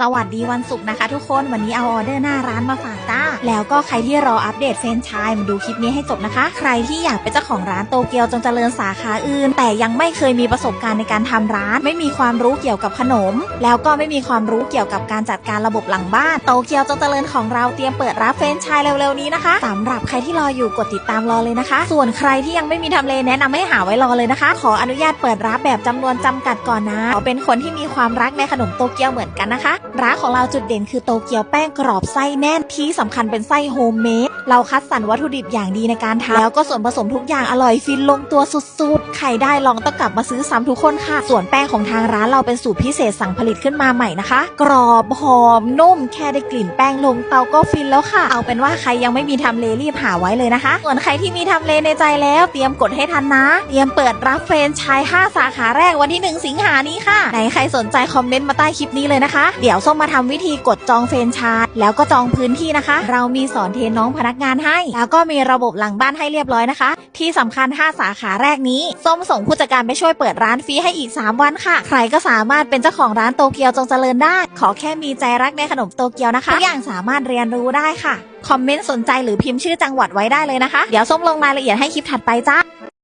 สวัสดีวันศุกร์นะคะทุกคนวันนี้เอาออเดอร์หน้าร้านมาฝากจ้า แล้วก็ใครที่รออัปเดตเฟรนชายมาดูคลิปนี้ให้จบนะคะ ใครที่อยากเป็นเจ้าของร้านโตเกียวจงเจริญสาขาอื่น แต่ยังไม่เคยมีประสบการณ์ในการทำร้าน ไม่มีความรู้เกี่ยวกับขนม แล้วก็ไม่มีความรู้เกี่ยวกับการจัดการระบบหลังบ้านโตเกียวจงเจริญของเราเตรียมเปิดรับเฟรนชายเร็วๆนี้นะคะสำหรับใครที่รออยู่กดติดตามรอเลยนะคะ ส่วนใครที่ยังไม่มีทำเลแนะนำให้หาไว้รอเลยนะคะ ขออนุญาตเปิดรับแบบจำนวนจำกัดก่อนนะขอเป็นคนที่มีความรักในขนมโตเกียวเหมือนกันนะคะร้านของเราจุดเด่นคือโตเกียวแป้งกรอบไส้แน่นที่สำคัญเป็นไส้โฮมเมดเราคัดสรรวัตถุดิบอย่างดีในการทำแล้วก็ส่วนผสมทุกอย่างอร่อยฟินลงตัวสุดๆ ใครได้ลองต้องกลับมาซื้อซ้ำทุกคนค่ะ ส่วนแป้งของทางร้านเราเป็นสูตรพิเศษสั่งผลิตขึ้นมาใหม่นะคะ กรอบหอมนุ่มแค่ได้กลิ่นแป้งลงเตาก็ฟินแล้วค่ะ เอาเป็นว่าใครยังไม่มีทำเลรีบหาไว้เลยนะคะ ส่วนใครที่มีทำเลในใจแล้ว เตรียมกดให้ทันนะ เตรียมเปิดรับเฟรนชาย5สาขาแรกวันที่ 1 สิงหานี้ค่ะไหนใครสนใจคอมเมนต์มาใต้คลิปนี้เลยนะคะเดี๋ยวส้มมาทำวิธีกดจองเฟรนชายแล้วก็จองพื้นที่นะคะ เรามีสอนเทรนน้องพนักงานให้ แล้วก็มีระบบหลังบ้านให้เรียบร้อยนะคะ ที่สำคัญ 5 สาขาแรกนี้ ส้มส่งผู้จัดการไปช่วยเปิดร้านฟรีให้อีก 3 วันค่ะ ใครก็สามารถเป็นเจ้าของร้านโตเกียวจงเจริญได้ ขอแค่มีใจรักในขนมโตเกียวนะคะทุกอย่างสามารถเรียนรู้ได้ค่ะ คอมเมนต์สนใจหรือพิมพ์ชื่อจังหวัดไว้ได้เลยนะคะ เดี๋ยวส้มลงรายละเอียดให้คลิปถัดไปจ้า